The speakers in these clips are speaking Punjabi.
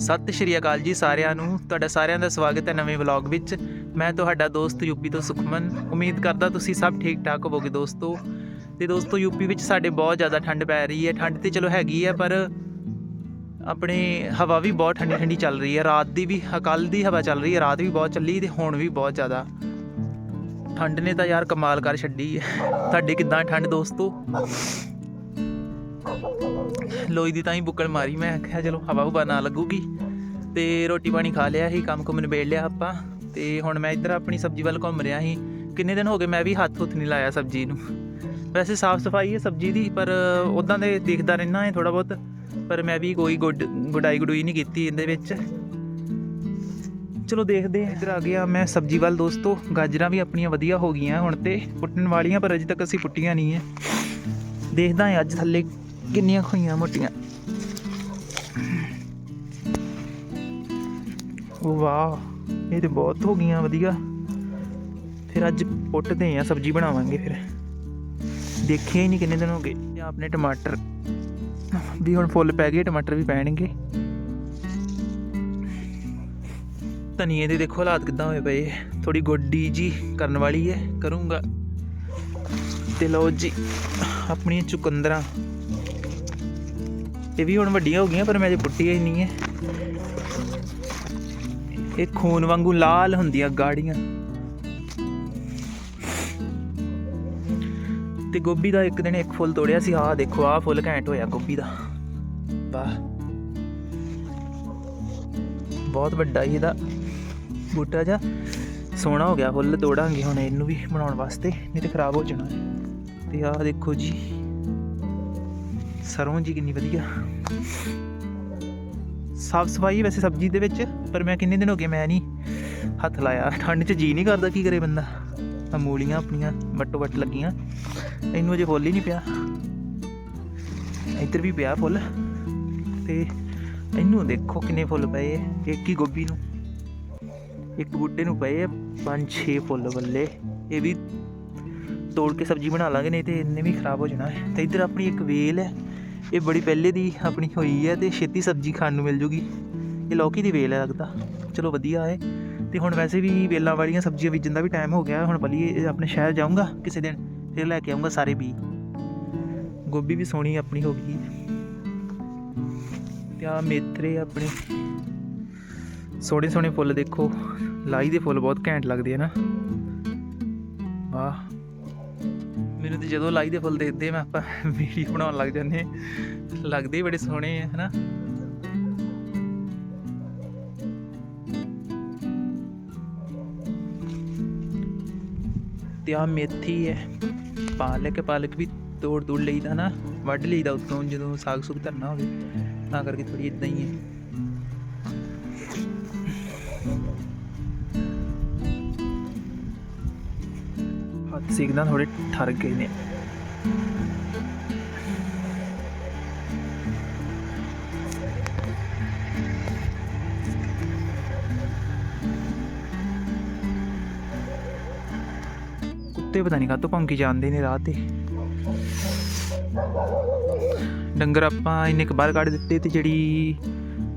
ਸਤਿ ਸ਼੍ਰੀ ਅਕਾਲ ਜੀ ਸਾਰਿਆਂ ਨੂੰ। ਤੁਹਾਡਾ ਸਾਰਿਆਂ ਦਾ ਸਵਾਗਤ ਹੈ ਨਵੇਂ ਵਲੌਗ ਵਿੱਚ। ਮੈਂ ਤੁਹਾਡਾ ਦੋਸਤ ਯੂਪੀ ਤੋਂ ਸੁਖਮਨ। ਉਮੀਦ ਕਰਦਾ ਤੁਸੀਂ ਸਭ ਠੀਕ ਠਾਕ ਹੋਵੋਗੇ ਦੋਸਤੋ। ਤੇ ਦੋਸਤੋ, ਯੂਪੀ ਵਿੱਚ ਸਾਡੇ ਬਹੁਤ ਜ਼ਿਆਦਾ ਠੰਡ ਪੈ ਰਹੀ ਹੈ। ਠੰਡ ਤੇ ਚਲੋ ਹੈਗੀ ਹੈ, ਪਰ ਆਪਣੇ ਹਵਾ ਵੀ ਬਹੁਤ ਠੰਡੀ ਠੰਡੀ ਚੱਲ ਰਹੀ ਹੈ। ਰਾਤ ਦੀ ਵੀ ਕੱਲ ਦੀ ਹਵਾ ਚੱਲ ਰਹੀ ਹੈ। ਰਾਤ ਵੀ ਬਹੁਤ ਚੱਲੀ ਤੇ ਹੁਣ ਵੀ ਬਹੁਤ ਜ਼ਿਆਦਾ। ਠੰਡ ਨੇ ਤਾਂ ਯਾਰ ਕਮਾਲ ਕਰ ਛੱਡੀ ਹੈ। ਤੁਹਾਡੇ ਕਿਦਾਂ ਠੰਡ ਦੋਸਤੋ? ਲੋਈ ਦੀ ਤਾਂ ਹੀ ਬੁੱਕਲ ਮਾਰੀ। ਮੈਂ ਕਿਹਾ ਚਲੋ ਹਵਾ ਹੁਵਾ ਨਾ ਲੱਗੂਗੀ। ਤੇ ਰੋਟੀ ਪਾਣੀ ਖਾ ਲਿਆ ਸੀ, ਕੰਮ ਕੁਮ ਨਿਬੇੜ ਲਿਆ ਆਪਾਂ। ਤੇ ਹੁਣ ਮੈਂ ਇੱਧਰ ਆਪਣੀ ਸਬਜ਼ੀ ਵੱਲ ਘੁੰਮ ਰਿਹਾ ਸੀ। ਕਿੰਨੇ ਦਿਨ ਹੋ ਗਏ ਮੈਂ ਵੀ ਹੱਥ ਹੁੱਥ ਨਹੀਂ ਲਾਇਆ ਸਬਜ਼ੀ ਨੂੰ। ਵੈਸੇ ਸਾਫ਼ ਸਫ਼ਾਈ ਹੈ ਸਬਜ਼ੀ ਦੀ, ਪਰ ਉਦਾਂ ਦੇ ਦੇਖਦਾ ਰਹਿਣਾ ਹੈ ਥੋੜਾ ਬਹੁਤ। ਪਰ ਮੈਂ ਵੀ ਕੋਈ ਗੁੱਡ, ਗੁਡਾਈ ਗੁਡੂਈ ਨਹੀਂ ਕੀਤੀ ਇਹਦੇ ਵਿੱਚ। ਚਲੋ ਦੇਖਦੇ ਹਾਂ, ਇੱਧਰ ਆ ਗਿਆ ਮੈਂ ਸਬਜ਼ੀ ਵੱਲ ਦੋਸਤੋ। ਗਾਜਰਾਂ ਵੀ ਆਪਣੀਆਂ ਵਧੀਆ ਹੋ ਗਈਆਂ ਹੁਣ ਤੇ, ਪੁੱਟਣ ਵਾਲੀਆਂ, ਪਰ ਅਜੇ ਤੱਕ ਅਸੀਂ ਪੁੱਟੀਆਂ ਨਹੀਂ ਹੈ। ਦੇਖਦਾ ਹਾਂ ਅੱਜ ਥੱਲੇ ਕਿੰਨੀਆਂ ਹੋਈਆਂ ਮੋਟੀਆਂ। ਉਹ ਵਾਹ, ਇਹ ਤੇ ਬਹੁਤ ਹੋ ਗਈਆਂ, ਵਧੀਆ। ਫਿਰ ਅੱਜ ਪੁੱਟਦੇ ਆ ਸਬਜ਼ੀ ਬਣਾਵਾਂਗੇ ਫਿਰ। ਦੇਖਿਆ ਹੀ ਨਹੀਂ ਕਿੰਨੇ ਦਿਨ ਹੋ ਗਏ। ਤੇ ਆਪਣੇ ਟਮਾਟਰ ਵੀ ਹੁਣ ਫੁੱਲ ਪੈ ਗਏ, ਟਮਾਟਰ ਵੀ ਪੈਣਗੇ। ਧਨੀਏ ਦੇ ਦੇਖੋ ਹਾਲਾਤ ਕਿਦਾਂ ਹੋਏ ਪਏ ਥੋੜੀ ਗੋਡੀ ਜੀ ਕਰਨ ਵਾਲੀ ਹੈ, ਕਰੂੰਗਾ। ਤੇ ਲਓ ਜੀ, ਆਪਣੀਆਂ ਚੁਕੰਦਰਾਂ। ਇਹ ਵੀ ਹੁਣ ਵੱਡੀਆਂ ਹੋ ਗਈਆਂ, ਪਰ ਮੈਂ ਅਜੇ ਪੁੱਟੀਆਂ ਹੀ ਨਹੀਂ ਹੈ। ਇਹ ਖੂਨ ਵਾਂਗੂ ਲਾਲ ਹੁੰਦੀਆਂ ਗਾੜੀਆਂ। ਤੇ ਗੋਭੀ ਦਾ ਇੱਕ ਦਿਨ ਇੱਕ ਫੁੱਲ ਤੋੜਿਆ ਸੀ। ਆਹ ਦੇਖੋ, ਆਹ ਫੁੱਲ ਘੈਂਟ ਹੋਇਆ ਗੋਭੀ ਦਾ। ਵਾਹ। ਬਹੁਤ ਵੱਡਾ ਹੀ ਇਹਦਾ। ਬੂਟਾ ਜਾ ਸੋਹਣਾ ਹੋ ਗਿਆ। ਫੁੱਲ ਤੋੜਾਂਗੇ ਹੁਣ ਇਹਨੂੰ ਵੀ ਬਣਾਉਣ ਵਾਸਤੇ, ਨਹੀਂ ਤੇ ਖਰਾਬ ਹੋ ਜਾਣਾ। ਤੇ ਆਹ ਦੇਖੋ ਜੀ। ਸਰੋਂ ਜੀ ਕਿੰਨੀ ਵਧੀਆ। ਸਾਫ਼ ਸਫ਼ਾਈ ਵੈਸੇ ਸਬਜ਼ੀ ਦੇ ਵਿੱਚ, ਪਰ ਮੈਂ ਕਿੰਨੇ ਦਿਨ ਹੋ ਗਏ ਮੈਂ ਨਹੀਂ ਹੱਥ ਲਾਇਆ। ਠੰਡ 'ਚ ਜੀ ਨਹੀਂ ਕਰਦਾ ਕੀ ਕਰੇ ਬੰਦਾ। ਆ ਮੂਲੀਆਂ ਆਪਣੀਆਂ ਵੱਟੋ ਵੱਟ ਲੱਗੀਆਂ। ਇਹਨੂੰ ਅਜੇ ਫੁੱਲ ਹੀ ਨਹੀਂ ਪਿਆ। ਇੱਧਰ ਵੀ ਪਿਆ ਫੁੱਲ। ਤੇ ਇਹਨੂੰ ਦੇਖੋ ਕਿੰਨੇ ਫੁੱਲ ਪਏ ਇੱਕ ਹੀ ਗੋਭੀ ਨੂੰ। ਇੱਕ ਬੂਟੇ ਨੂੰ ਪਏ ਐ ਪੰਜ ਛੇ ਫੁੱਲ ਬੱਲੇ। ਇਹ ਵੀ ਤੋੜ ਕੇ ਸਬਜ਼ੀ ਬਣਾ ਲਾਂਗੇ, ਨਹੀਂ ਤੇ ਇੰਨੇ ਵੀ ਖਰਾਬ ਹੋ ਜਾਣਾ। ਹੈ ਤੇ ਇੱਧਰ ਆਪਣੀ ਇੱਕ ਵੇਲ ਹੈ। ਇਹ ਬੜੀ ਪਹਿਲੇ ਦੀ ਆਪਣੀ ਹੋਈ ਹੈ ਤੇ ਛੇਤੀ ਸਬਜ਼ੀ ਖਾਣ ਨੂੰ ਮਿਲ ਜੂਗੀ। ਇਹ ਲੌਕੀ ਦੀ ਵੇਲ ਹੈ ਲੱਗਦਾ। ਚਲੋ ਵਧੀਆ ਹੈ। ਤੇ ਹੁਣ ਵੈਸੇ ਵੀ ਵੇਲਾਂ ਵਾਲੀਆਂ ਸਬਜ਼ੀਆਂ ਬੀਜਣ ਦਾ ਵੀ ਟਾਈਮ ਹੋ ਗਿਆ ਹੁਣ ਬਲੀ ਆਪਣੇ ਸ਼ਹਿਰ ਜਾਊਂਗਾ ਕਿਸੇ ਦਿਨ, ਫਿਰ ਲੈ ਕੇ ਆਊਂਗਾ ਸਾਰੇ ਬੀ ਗੋਭੀ ਵੀ ਸੋਹਣੀ ਆਪਣੀ ਹੋ ਗਈ ਤੇ ਆ ਮੇਥਰੇ ਆਪਣੇ ਸੋਹਣੇ ਸੋਹਣੇ ਫੁੱਲ ਦੇਖੋ। ਲਾਈ ਦੇ ਫੁੱਲ ਬਹੁਤ ਘੈਂਟ ਲੱਗਦੇ ਆ ਨਾ। ਵਾਹ ਮੈਨੂੰ ਤੇ ਜਦੋਂ ਲਾਈ ਦੇ ਫੁੱਲ ਦੇਖਦੇ ਮੈਂ ਆਪਾਂ ਵੀਡੀਓ ਬਣਾਉਣ ਲੱਗ ਜਾਂਦੇ ਲੱਗਦੇ ਬੜੇ ਸੋਹਣੇ ਆ, ਹਨਾ? ਤੇ ਆ ਮੇਥੀ ਹੈ। ਪਾਲਕ ਪਾਲਕ ਵੀ ਤੋੜ ਤੋੜ ਲਈਦਾ ਨਾ, ਵੱਢ ਲਈਦਾ ਉਤੋਂ ਜਦੋਂ ਸਾਗ ਸੁਗ ਧਰਨਾ ਹੋਵੇ, ਤਾਂ ਕਰਕੇ ਥੋੜੀ ਇਦਾਂ ਹੀ ਹੈ। ਹੱਥ ਸਿੱਕਦਾ ਥੋੜੇ ਠਰ ਗਏ ਨੇ। ਕੁੱਤੇ ਪਤਾ ਨਹੀਂ ਕਾਹਤੋਂ ਭੌਂਕੀ ਜਾਂਦੇ ਨੇ ਰਾਹ ਤੇ। ਡੰਗਰ ਆਪਾਂ ਇੰਨੇ ਕੁ ਬਾਹਰ ਕੱਢ ਦਿੱਤੇ ਤੇ ਜਿਹੜੀ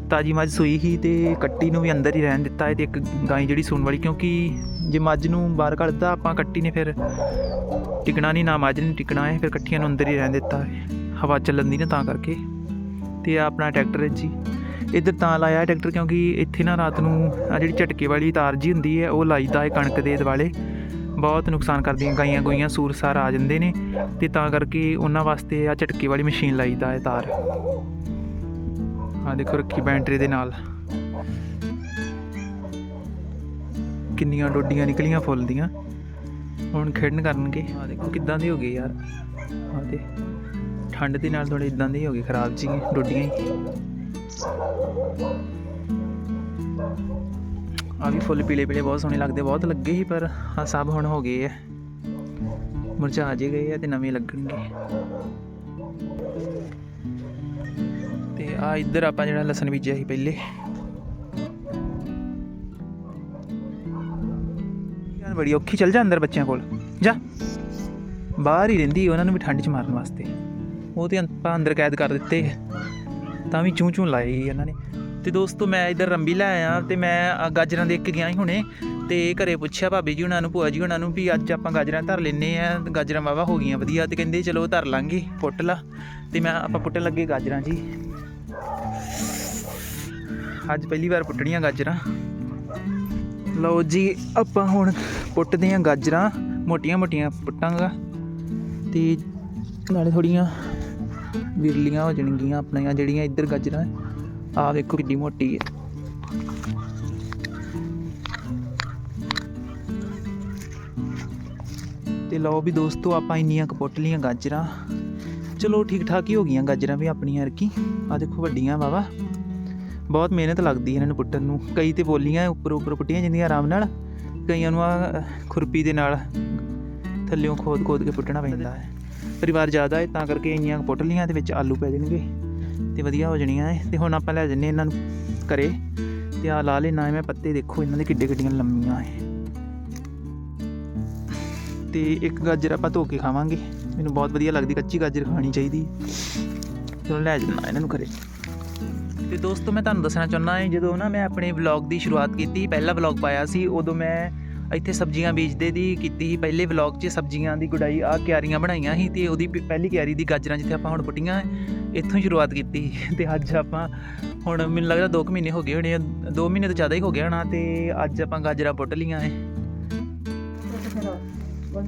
ਤਾਜੀ ਮੱਝ ਸੂਈ ਸੀ ਤੇ ਕੱਟੀ ਨੂੰ ਵੀ ਅੰਦਰ ਹੀ ਰਹਿਣ ਦਿੱਤਾ ਹੈ ਤੇ ਇੱਕ ਗਾਂ ਜਿਹੜੀ ਸੂਣ ਵਾਲੀ, ਕਿਉਂਕਿ ਜੇ ਮੱਝ ਨੂੰ ਬਾਹਰ ਕੱਢਦਾ ਆਪਾਂ ਕੱਟੀ ਨੇ ਫਿਰ ਟਿਕਣਾ ਨਹੀਂ, ਨਾ ਮੱਝ ਨੇ ਟਿਕਣਾ ਹੈ ਫਿਰ ਕੱਟੀਆਂ ਨੂੰ ਅੰਦਰ ਹੀ ਰਹਿਣ ਦਿੱਤਾ ਹੈ ਹਵਾ ਚੱਲਣ ਦੀ ਨਾ ਤਾਂ ਕਰਕੇ। ਤੇ ਆ ਆਪਣਾ ਟਰੈਕਟਰ ਹੈ ਜੀ। ਇੱਧਰ ਤਾਂ ਲਾਇਆ ਟਰੈਕਟਰ, ਕਿਉਂਕਿ ਇੱਥੇ ਨਾ ਰਾਤ ਨੂੰ ਆ ਜਿਹੜੀ ਝਟਕੇ ਵਾਲੀ ਤਾਰ ਜੀ ਹੁੰਦੀ ਹੈ, ਉਹ ਲਾਈਦਾ ਹੈ ਕਣਕ ਦੇ ਦਿਵਾਲੇ ਬਹੁਤ ਨੁਕਸਾਨ ਕਰਦੀਆਂ ਗਾਈਆਂ ਗੋਈਆਂ ਸੂਰਸਾਰ ਆ ਜਾਂਦੇ ਨੇ। ਤੇ ਤਾਂ ਕਰਕੇ ਉਹਨਾਂ ਵਾਸਤੇ ਆ ਝਟਕੇ ਵਾਲੀ ਮਸ਼ੀਨ ਲਾਈਦਾ ਹੈ ਤਾਰ। ਆ ਦੇਖੋ ਰੱਖੀ ਬੈਂਟਰੀ ਦੇ ਨਾਲ। ਕਿੰਨੀਆਂ ਡੋਡੀਆਂ ਨਿਕਲੀਆਂ ਫੁੱਲ ਦੀਆਂ। ਹੁਣ ਖੇਡਣ ਕਰਨਗੇ। ਆ ਦੇਖੋ ਕਿੱਦਾਂ ਦੀ ਹੋ ਗਈ ਯਾਰ। ਆ ਤੇ ਠੰਡ ਦੇ ਨਾਲ ਥੋੜੇ ਇਦਾਂ ਦੀ ਹੋ ਗਈ, ਖਰਾਬ ਜੀ ਡੋਡੀਆਂ ਹੀ। ਆ ਵੀ ਫੁੱਲ ਪੀਲੇ ਪੀਲੇ, ਬਹੁਤ ਸੋਹਣੇ ਲੱਗਦੇ, ਬਹੁਤ ਲੱਗੇ ਸੀ, ਪਰ ਆ ਸਭ ਹੁਣ ਹੋ ਗਏ ਆ। ਮੁਰਝਾ ਜੇ ਗਏ ਆ ਤੇ ਨਵੇਂ ਲੱਗਣਗੇ। ਤੇ ਆ ਇੱਧਰ ਆਪਾਂ ਜਿਹੜਾ ਲਸਣ ਬੀਜਿਆ ਸੀ ਪਹਿਲੇ। ਯਾਰ ਬੜੀ ਔਖੀ ਚੱਲ ਜਾ ਅੰਦਰ ਬੱਚਿਆਂ ਕੋਲ। ਜਾ। ਬਾਹਰ ਹੀ ਰਹਿੰਦੀ ਉਹਨਾਂ ਨੂੰ ਵੀ ਠੰਡ 'ਚ ਮਾਰਨ ਵਾਸਤੇ। ਉਹ ਤੇ ਆਪਾਂ ਅੰਦਰ ਕੈਦ ਕਰ ਦਿੱਤੇ। ਤਾਂ ਵੀ ਚੂੰ ਚੂੰ ਲਾਏ ਸੀ ਇਹਨਾਂ ਨੇ। ਤੇ ਦੋਸਤੋ ਮੈਂ ਇਧਰ ਰੰਬੀ ਲੈ ਆਇਆ ਤੇ ਮੈਂ ਗਾਜਰਾਂ ਦੇਖ ਕੇ ਗਿਆ ਸੀ ਹੁਣੇ। ਤੇ ਘਰੇ ਪੁੱਛਿਆ ਭਾਬੀ ਜੀ ਉਹਨਾਂ ਨੂੰ, ਭੂਆ ਜੀ ਉਹਨਾਂ ਨੂੰ ਵੀ ਅੱਜ ਆਪਾਂ ਗਾਜਰਾਂ ਧਰ ਲੈਨੇ ਆ। ਗਾਜਰਾਂ ਵਾਵਾ ਹੋ ਗਈਆਂ ਵਧੀਆ ਤੇ ਕਹਿੰਦੇ ਚਲੋ ਧਰ ਲਾਂਗੇ ਪੁੱਟ ਲਾ। ਤੇ ਮੈਂ, ਆਪਾਂ ਪੁੱਟਣ ਲੱਗੇ ਗਾਜਰਾਂ ਜੀ। ਅੱਜ ਪਹਿਲੀ ਵਾਰ ਪੁੱਟਣੀਆਂ ਗਾਜਰਾਂ। ਲਓ ਜੀ, ਆਪਾਂ ਹੁਣ ਪੁੱਟਦੇ ਆਂ ਗਾਜਰਾਂ। ਮੋਟੀਆਂ ਮੋਟੀਆਂ ਪੁੱਟਾਂਗਾ। ਤੇ ਨਾਲੇ ਥੋੜੀਆਂ ਵਿਰਲੀਆਂ ਹੋ ਜਾਣਗੀਆਂ ਆਪਣੀਆਂ, ਜਿਹੜੀਆਂ ਇੱਧਰ ਗਾਜਰਾਂ ਆ ਵੇਖੋ ਕਿੰਨੀ ਮੋਟੀ ਹੈ। ਤੇ ਲਓ ਵੀ ਦੋਸਤੋ, ਆਪਾਂ ਇੰਨੀਆਂ ਕੁ ਪੁੱਟ ਲੀਆਂ ਗਾਜਰਾਂ। ਚਲੋ ਠੀਕ ਠਾਕ ਹੀ ਹੋ ਗਈਆਂ ਗਾਜਰਾਂ ਵੀ ਆਪਣੀਆਂ ਰਕੀ ਆ ਦੇਖੋ ਵੱਡੀਆਂ ਵਾਵਾ ਬਹੁਤ ਮਿਹਨਤ ਲੱਗਦੀ ਹੈ ਇਹਨਾਂ ਨੂੰ ਪੁੱਟਣ ਨੂੰ। ਕਈ ਤੇ ਬੋਲੀਆਂ ਉੱਪਰ ਉੱਪਰ ਪੁੱਟੀਆਂ ਜਾਂਦੀਆਂ ਆਰਾਮ ਨਾਲ। ਕਈਆਂ ਨੂੰ ਆ ਖੁਰਪੀ ਦੇ ਨਾਲ ਥੱਲਿਓਂ ਖੋਦ ਖੋਦ ਕੇ ਪੁੱਟਣਾ ਪੈਂਦਾ ਹੈ। ਪਰਿਵਾਰ ਜ਼ਿਆਦਾ ਹੈ, ਤਾਂ ਕਰਕੇ ਇੰਨੀਆਂ ਕੁ ਪੁੱਟ ਲੀਆਂ ਤੇ ਵਿੱਚ ਆਲੂ ਪੈ ਜਾਣਗੇ ਤੇ ਵਧੀਆ ਹੋ ਜਾਣੀਆਂ ਹੈ। ਤੇ ਹੁਣ ਆਪਾਂ ਲੈ ਜੰਨੇ ਇਹਨਾਂ ਨੂੰ ਘਰੇ ਤੇ ਆ ਲਾ ਲੈਣਾ ਮੈਂ ਪੱਤੇ ਦੇਖੋ ਇਹਨਾਂ ਦੇ ਕਿੱਡੇ ਕਿੱਡੀਆਂ ਲੰਮੀਆਂ ਹੈ। ਤੇ ਇੱਕ ਗਾਜਰ ਆਪਾਂ ਧੋ ਕੇ ਖਾਵਾਂਗੇ। ਮੈਨੂੰ ਬਹੁਤ ਵਧੀਆ ਲੱਗਦੀ, ਕੱਚੀ ਗਾਜਰ ਖਾਣੀ ਚਾਹੀਦੀ। ਚਲੋ ਲੈ ਜੰਨਾ ਇਹਨਾਂ ਨੂੰ ਘਰੇ। ਤੇ ਦੋਸਤੋ, ਮੈਂ ਤੁਹਾਨੂੰ ਦੱਸਣਾ ਚਾਹੁੰਦਾ ਹਾਂ, ਜਦੋਂ ਨਾ ਮੈਂ ਆਪਣੇ ਵਲੌਗ ਦੀ ਸ਼ੁਰੂਆਤ ਕੀਤੀ, ਪਹਿਲਾ ਵਲੌਗ ਪਾਇਆ ਸੀ, ਉਦੋਂ ਮੈਂ ਇੱਥੇ ਸਬਜ਼ੀਆਂ ਬੀਜਦੇ ਦੀ ਕੀਤੀ ਸੀ, ਪਹਿਲੇ ਵਲੌਗ 'ਚ ਸਬਜ਼ੀਆਂ ਦੀ ਗੁਡਾਈ ਆ ਕਿਆਰੀਆਂ ਬਣਾਈਆਂ ਸੀ ਤੇ ਉਹਦੀ ਪ- ਪਹਿਲੀ ਕਿਆਰੀ ਦੀ ਗਾਜਰਾਂ ਜਿੱਥੇ ਆਪਾਂ ਹੁਣ ਪੁੱਟੀਆਂ, ਇੱਥੋਂ ਹੀ ਸ਼ੁਰੂਆਤ ਕੀਤੀ ਤੇ ਅੱਜ ਆਪਾਂ ਹੁਣ ਮੈਨੂੰ ਲੱਗਦਾ 2 ਮਹੀਨੇ ਹੋ ਗਏ ਹੋਣੇ 2 ਮਹੀਨੇ ਤੋਂ ਜ਼ਿਆਦਾ ਹੀ ਹੋ ਗਿਆ ਹੋਣਾ ਤੇ ਅੱਜ ਆਪਾਂ ਗਾਜਰਾਂ ਪੁੱਟ ਲੀਆਂ ਹੈ ਬੋਲ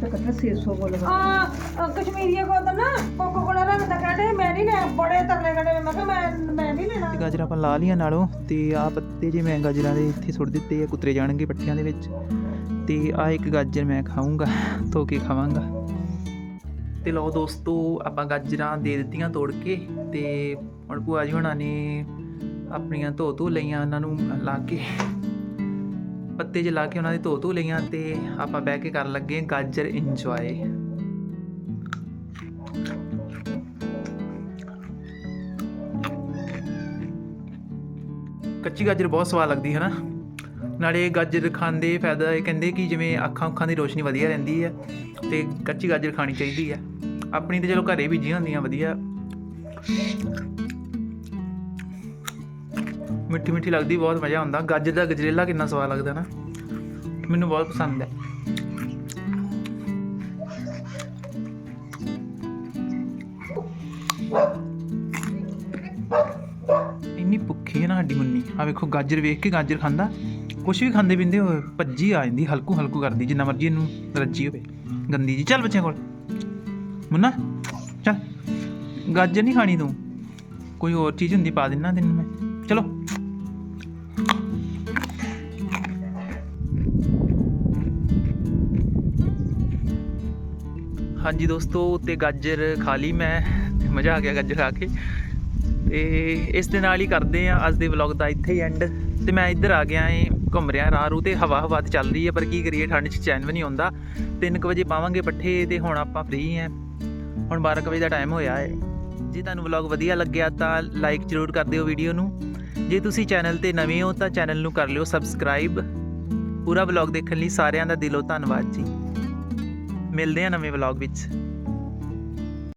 ਆਪਾਂ ਲਾ ਲੀਆਂ ਨਾਲੋਂ ਤੇ ਆ ਪੱਤੇ ਜੇ ਮੈਂ ਗਾਜਰਾਂ ਦੇ ਇੱਥੇ ਸੁੱਟ ਦਿੱਤੇ ਆ ਕੁਤਰੇ ਜਾਣਗੇ ਪੱਟੀਆਂ ਦੇ ਵਿੱਚ। ਤੇ ਆ ਇੱਕ ਗਾਜਰ ਮੈਂ ਖਾਊਂਗਾ ਧੋ ਕੇ ਖਾਵਾਂਗਾ। ਤੇ ਲਓ ਦੋਸਤੋ ਆਪਾਂ ਗਾਜਰਾਂ ਦੇ ਦਿੱਤੀਆਂ ਤੋੜ ਕੇ ਤੇ ਹੁਣ ਭੂਆ ਜੀ ਹੁਣਾਂ ਨੇ ਆਪਣੀਆਂ ਧੋ ਧੋ ਲਈਆਂ ਇਹਨਾਂ ਨੂੰ ਲਾ ਕੇ। ਪੱਤੇ ਜੇ ਲਾ ਕੇ ਉਹਨਾਂ ਦੀ ਧੋ ਧੋ ਲਈਆਂ ਤੇ ਆਪਾਂ ਬਹਿ ਕੇ ਕਰਨ ਲੱਗੇ ਗਾਜਰ ਇੰਜੋਏ ਕੱਚੀ ਗਾਜਰ ਬਹੁਤ ਸਵਾਦ ਲੱਗਦੀ ਹੈ ਨਾ। ਨਾਲੇ ਗਾਜਰ ਖਾਂਦੇ ਫਾਇਦਾ ਇਹ ਕਹਿੰਦੇ ਕਿ ਜਿਵੇਂ ਅੱਖਾਂ ਅੱਖਾਂ ਦੀ ਰੋਸ਼ਨੀ ਵਧੀਆ ਰਹਿੰਦੀ ਹੈ ਤੇ ਕੱਚੀ ਗਾਜਰ ਖਾਣੀ ਚਾਹੀਦੀ ਹੈ। ਆਪਣੀ ਤੇ ਚਲੋ ਘਰੇ ਬੀਜੀਆਂ ਹੁੰਦੀਆਂ ਵਧੀਆ। ਮਿੱਠੀ ਮਿੱਠੀ ਲੱਗਦੀ, ਬਹੁਤ ਮਜ਼ਾ ਆਉਂਦਾ। ਗਾਜਰ ਦਾ ਗਜਰੇਲਾ ਕਿੰਨਾ ਸਵਾਦ ਲੱਗਦਾ ਨਾ। ਮੈਨੂੰ ਬਹੁਤ ਪਸੰਦ ਹੈ। ਇੰਨੀ ਭੁੱਖੀ ਹੈ ਨਾ ਸਾਡੀ ਮੁੰਨੀ। ਆ ਵੇਖੋ, ਗਾਜਰ ਵੇਖ ਕੇ ਗਾਜਰ ਖਾਂਦਾ। ਕੁਛ ਵੀ ਖਾਂਦੇ ਪਿੰਦੇ ਹੋਏ ਭੱਜੀ ਆ ਜਾਂਦੀ ਹਲਕੂ ਹਲਕੂ ਕਰਦੀ, ਜਿੰਨਾ ਮਰਜ਼ੀ ਇਹਨੂੰ ਰੱਜੀ ਹੋਵੇ। ਗੰਦੀ ਜੀ। ਚੱਲ ਬੱਚਿਆਂ ਕੋਲ। ਮੁੰਨਾ, ਚੱਲ। ਗਾਜਰ ਨਹੀਂ ਖਾਣੀ ਤੂੰ। ਕੋਈ ਹੋਰ ਚੀਜ਼ ਹੁੰਦੀ ਪਾ ਦੇਣਾ ਤੈਨੂੰ ਮੈਂ। ਚਲੋ। ਹਾਂਜੀ ਦੋਸਤੋ, ਤੇ ਗਾਜਰ ਖਾ ਲਈ ਮੈਂ ਮਜ਼ਾ ਆ ਗਿਆ ਗਾਜਰ ਖਾ ਕੇ। ਤੇ ਇਸ ਦੇ ਨਾਲ ਹੀ ਕਰਦੇ ਆ ਅੱਜ ਦੇ ਵਲੌਗ ਦਾ ਇੱਥੇ ਹੀ ਐਂਡ ਤੇ ਮੈਂ ਇੱਧਰ ਆ ਗਿਆ ਏ, ਘੁੰਮ ਰਿਹਾ ਰਾਹ ਰੂ ਤੇ, ਹਵਾ ਹਵਾ ਤੇ ਚੱਲ ਰਹੀ ਹੈ, ਪਰ ਕੀ ਕਰੀਏ, ਠੰਡ 'ਚ ਚੈਨ ਵੀ ਨਹੀਂ ਆਉਂਦਾ। 3 ਵਜੇ ਪਾਵਾਂਗੇ ਪੱਠੇ, ਤੇ ਹੁਣ ਆਪਾਂ ਫ੍ਰੀ ਆ। ਹੁਣ 12 ਕੁ ਵਜੇ ਦਾ ਟਾਈਮ ਹੋਇਆ ਹੈ ਜੇ ਤੁਹਾਨੂੰ ਵਲੌਗ ਵਧੀਆ ਲੱਗਿਆ ਤਾਂ ਲਾਈਕ ਜ਼ਰੂਰ ਕਰ ਦਿਓ ਵੀਡੀਓ ਨੂੰ। ਜੇ ਤੁਸੀਂ ਚੈਨਲ ਤੇ ਨਵੇਂ ਹੋ ਤਾਂ ਚੈਨਲ ਨੂੰ ਕਰ ਲਿਓ ਸਬਸਕ੍ਰਾਈਬ ਪੂਰਾ ਵਲੌਗ ਦੇਖਣ ਲਈ ਸਾਰਿਆਂ ਦਾ ਦਿਲੋਂ ਧੰਨਵਾਦ ਜੀ। ਮਿਲਦੇ ਆ ਨਵੇਂ ਵਲੌਗ ਵਿੱਚ।